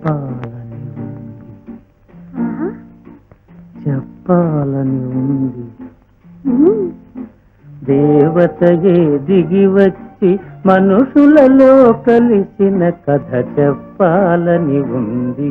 చెప్పాలని ఉంది. చెప్పాలని ఉంది. దేవతయే దిగి వచ్చి మనుషులలో కలిసిన కథ చెప్పాలని ఉంది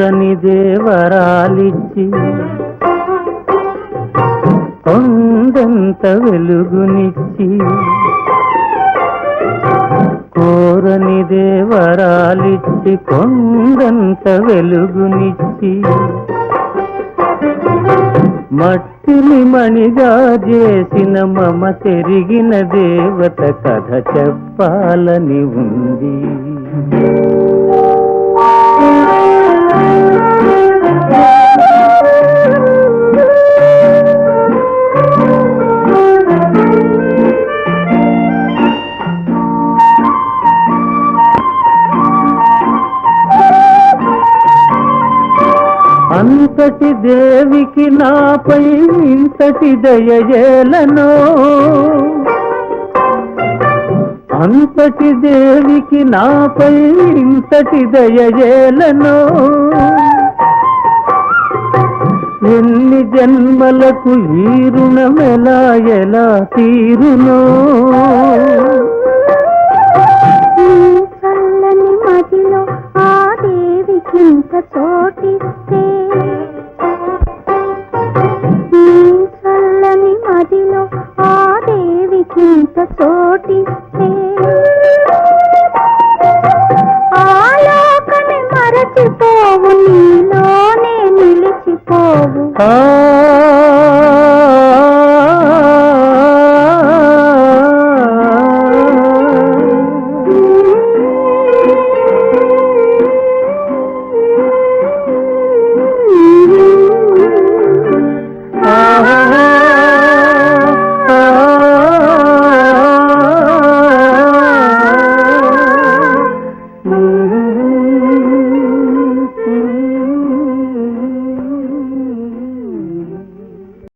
కోరని దేవరాలిచ్చి కొండంత వెలుగునిచ్చి కోరని దేవరాలిచ్చి కొండంత వెలుగునిచ్చి మట్టిని మణిగా చేసిన మమ తెరిగిన దేవత కథ చెప్పాలని ఉంది. అంతటి దేవికి నాపై ఇంతటి దయజేలను అంతటి దేవికి నాపై ఇంతటి దయజేలను ఎన్ని జన్మలకు ఈ రుణమెలా ఎలా తీరునో. ఈ చల్లని మదిలో ఆ దేవికి ఇంత చోటి ಹೋಗು